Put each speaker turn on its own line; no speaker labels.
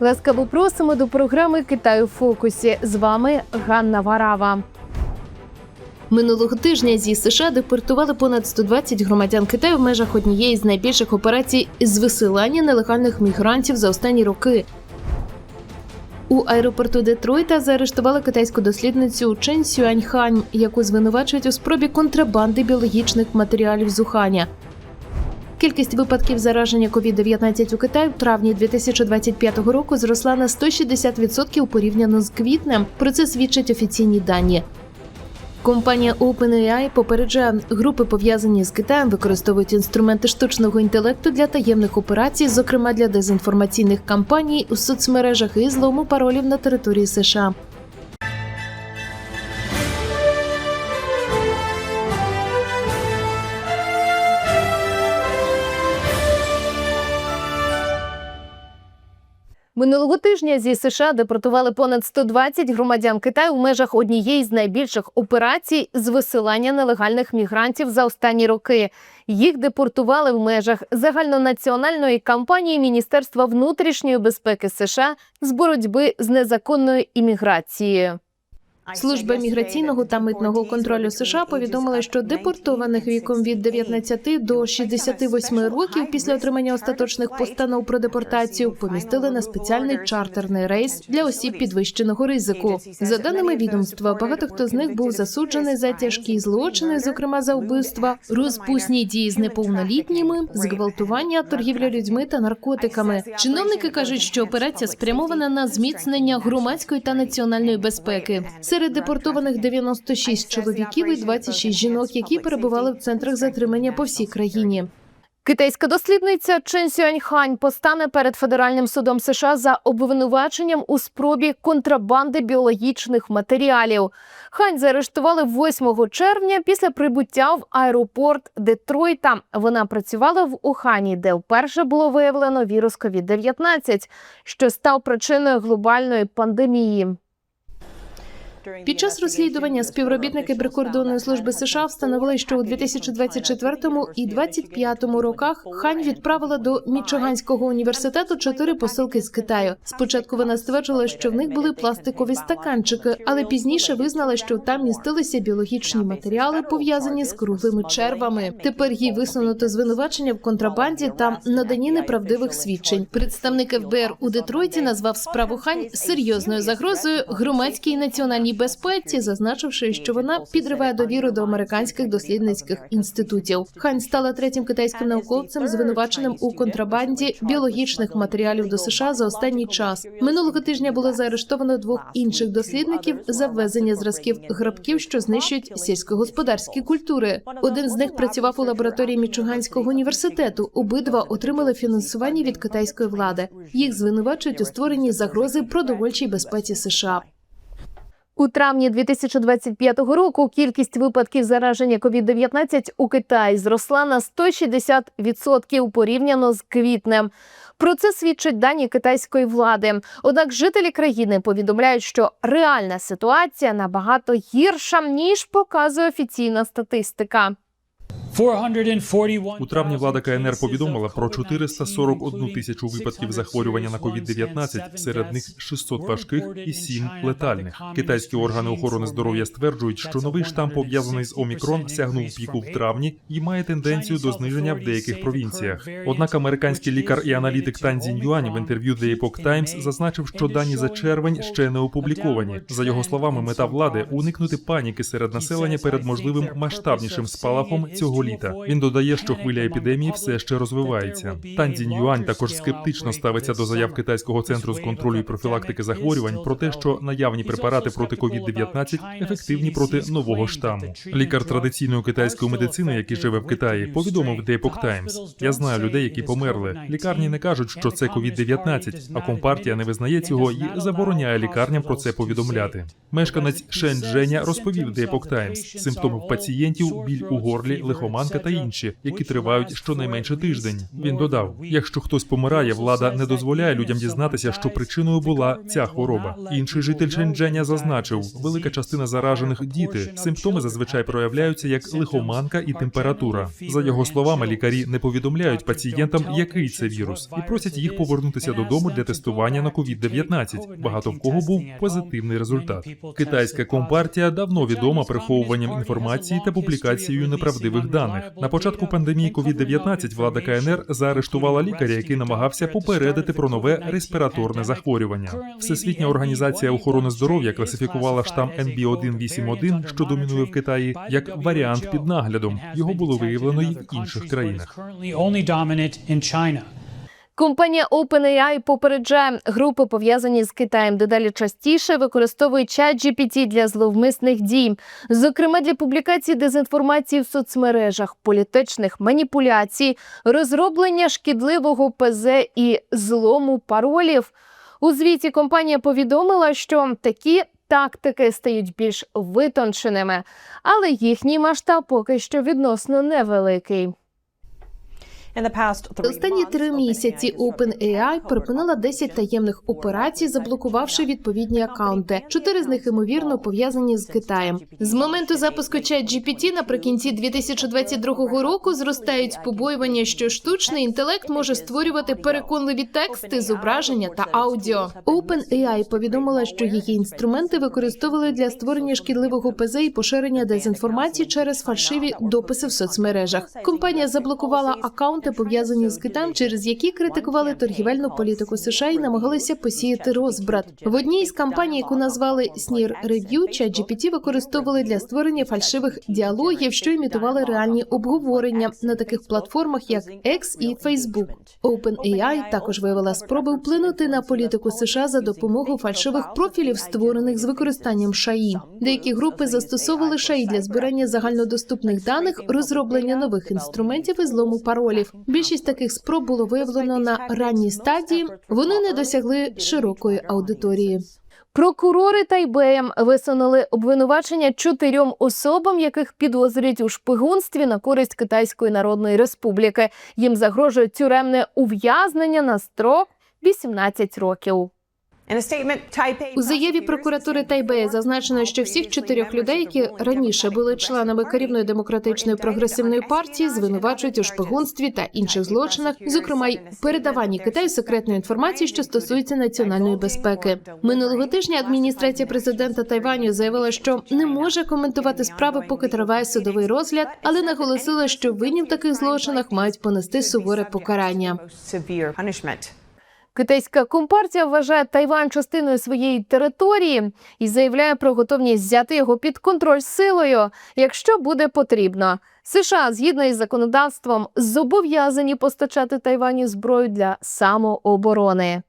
Ласкаво просимо до програми Китай у фокусі. З вами Ганна Варава. Минулого тижня зі США депортували понад 120 громадян Китаю в межах однієї з найбільших операцій з висилання нелегальних мігрантів за останні роки. У аеропорту Детройта заарештували китайську дослідницю Чен Сюаньхань, яку звинувачують у спробі контрабанди біологічних матеріалів з Уханя. Кількість випадків зараження COVID-19 у Китаї в травні 2025 року зросла на 160% порівняно з квітнем. Про це свідчать офіційні дані. Компанія OpenAI попереджає, групи пов'язані з Китаєм використовують інструменти штучного інтелекту для таємних операцій, зокрема для дезінформаційних кампаній у соцмережах і злому паролів на території США. Минулого тижня зі США депортували понад 120 громадян Китаю в межах однієї з найбільших операцій з висилання нелегальних мігрантів за останні роки. Їх депортували в межах загальнонаціональної кампанії Міністерства внутрішньої безпеки США з боротьби з незаконною імміграцією. Служба міграційного та митного контролю США повідомила, що депортованих віком від 19 до 68 років після отримання остаточних постанов про депортацію помістили на спеціальний чартерний рейс для осіб підвищеного ризику. За даними відомства, багато хто з них був засуджений за тяжкі злочини, зокрема за вбивства, розпусні дії з неповнолітніми, зґвалтування, торгівля людьми та наркотиками. Чиновники кажуть, що операція спрямована на зміцнення громадської та національної безпеки. Серед депортованих 96 чоловіків і 26 жінок, які перебували в центрах затримання по всій країні. Китайська дослідниця Чен Сюаньхань постане перед федеральним судом США за обвинуваченням у спробі контрабанди біологічних матеріалів. Хань заарештували 8 червня після прибуття в аеропорт Детройта. Вона працювала в Ухані, де вперше було виявлено вірус COVID-19, що став причиною глобальної пандемії. Під час розслідування співробітники прикордонної служби США встановили, що у 2024 і 2025 роках Хань відправила до Мічиганського університету чотири посилки з Китаю. Спочатку вона стверджувала, що в них були пластикові стаканчики, але пізніше визнала, що там містилися біологічні матеріали, пов'язані з круглими червами. Тепер їй висунуто звинувачення в контрабанді та наданні неправдивих свідчень. Представник ФБР у Детройті назвав справу Хань серйозною загрозою громадській національній безпеці, зазначивши, що вона підриває довіру до американських дослідницьких інститутів. Хань стала третім китайським науковцем, звинуваченим у контрабанді біологічних матеріалів до США за останній час. Минулого тижня було заарештовано двох інших дослідників за ввезення зразків грабків, що знищують сільськогосподарські культури. Один з них працював у лабораторії Мічуганського університету. Обидва отримали фінансування від китайської влади. Їх звинувачують у створенні загрози продовольчій безпеці США. У травні 2025 року кількість випадків зараження COVID-19 у Китаї зросла на 160% порівняно з квітнем. Про це свідчать дані китайської влади. Однак жителі країни повідомляють, що реальна ситуація набагато гірша ніж показує офіційна статистика.
У травні влада КНР повідомила про 441 тисячу випадків захворювання на COVID-19, серед них 600 важких і 7 летальних. Китайські органи охорони здоров'я стверджують, що новий штам пов'язаний з Омікрон сягнув піку в травні і має тенденцію до зниження в деяких провінціях. Однак американський лікар і аналітик Танзін Юань в інтерв'ю The Epoch Times зазначив, що дані за червень ще не опубліковані. За його словами, мета влади уникнути паніки серед населення перед можливим масштабнішим спалахом цього літа. Він додає, що хвиля епідемії все ще розвивається. Танзін Юань також скептично ставиться до заяв китайського центру з контролю і профілактики захворювань про те, що наявні препарати проти COVID-19 ефективні проти нового штаму. Лікар традиційної китайської медицини, який живе в Китаї, повідомив The Epoch Times. Я знаю людей, які померли. Лікарні не кажуть, що це COVID-19, а компартія не визнає цього і забороняє лікарням про це повідомляти. Мешканець Шендженя розповів The Epoch Times. Симптоми пацієнтів біль у горлі, лихоманка,
лихоманка та інші, які тривають щонайменше тиждень. Він додав: якщо хтось помирає, влада не дозволяє людям дізнатися, що причиною була ця хвороба. Інший житель Шендженя зазначив, велика частина заражених діти. Симптоми зазвичай проявляються як лихоманка і температура. За його словами, лікарі не повідомляють пацієнтам, який це вірус, і просять їх повернутися додому для тестування на COVID-19. Багато в кого був позитивний результат. Китайська компартія давно відома приховуванням інформації та публікацією неправдивих даних. На початку пандемії COVID-19 влада КНР заарештувала лікаря, який намагався попередити про нове респіраторне захворювання. Всесвітня організація охорони здоров'я класифікувала штам NB181, що домінує в Китаї, як варіант під наглядом. Його було виявлено і в інших країнах.
Компанія OpenAI попереджає, групи пов'язані з Китаєм дедалі частіше використовують чат GPT для зловмисних дій, зокрема для публікації дезінформації в соцмережах, політичних маніпуляцій, розроблення шкідливого ПЗ і злому паролів. У звіті компанія повідомила, що такі тактики стають більш витонченими, але їхній масштаб поки що відносно невеликий.
Останні три місяці OpenAI припинила 10 таємних операцій, заблокувавши відповідні акаунти. Чотири з них ймовірно пов'язані з Китаєм. З моменту запуску ChatGPT наприкінці 2022 року зростають побоювання, що штучний інтелект може створювати переконливі тексти, зображення та аудіо. OpenAI повідомила, що її інструменти використовували для створення шкідливого ПЗ і поширення дезінформації через фальшиві дописи в соцмережах. Компанія заблокувала акаунти, пов'язані з Китаєм, через які критикували торгівельну політику США і намагалися посіяти розбрат. В одній із кампаній, яку назвали Sneer Review, ChatGPT використовували для створення фальшивих діалогів, що імітували реальні обговорення на таких платформах, як X і Facebook. OpenAI також виявила спроби вплинути на політику США за допомогою фальшивих профілів, створених з використанням ШАІ. Деякі групи застосовували ШАІ для збирання загальнодоступних даних, розроблення нових інструментів і злому паролів. Більшість таких спроб було виявлено на ранній стадії. Вони не досягли широкої аудиторії.
Прокурори Тайбеєм висунули обвинувачення чотирьом особам, яких підозрюють у шпигунстві на користь Китайської Народної Республіки. Їм загрожує тюремне ув'язнення на строк 18 років.
У заяві прокуратури Тайбея зазначено, що всіх чотирьох людей, які раніше були членами керівної демократичної прогресивної партії, звинувачують у шпигунстві та інших злочинах, зокрема й передаванні Китаю секретної інформації, що стосується національної безпеки. Минулого тижня адміністрація президента Тайваню заявила, що не може коментувати справи, поки триває судовий розгляд, але наголосила, що винні в таких злочинах мають понести суворе покарання.
Китайська компартія вважає Тайвань частиною своєї території і заявляє про готовність взяти його під контроль силою, якщо буде потрібно. США, згідно із законодавством, зобов'язані постачати Тайваню зброю для самооборони.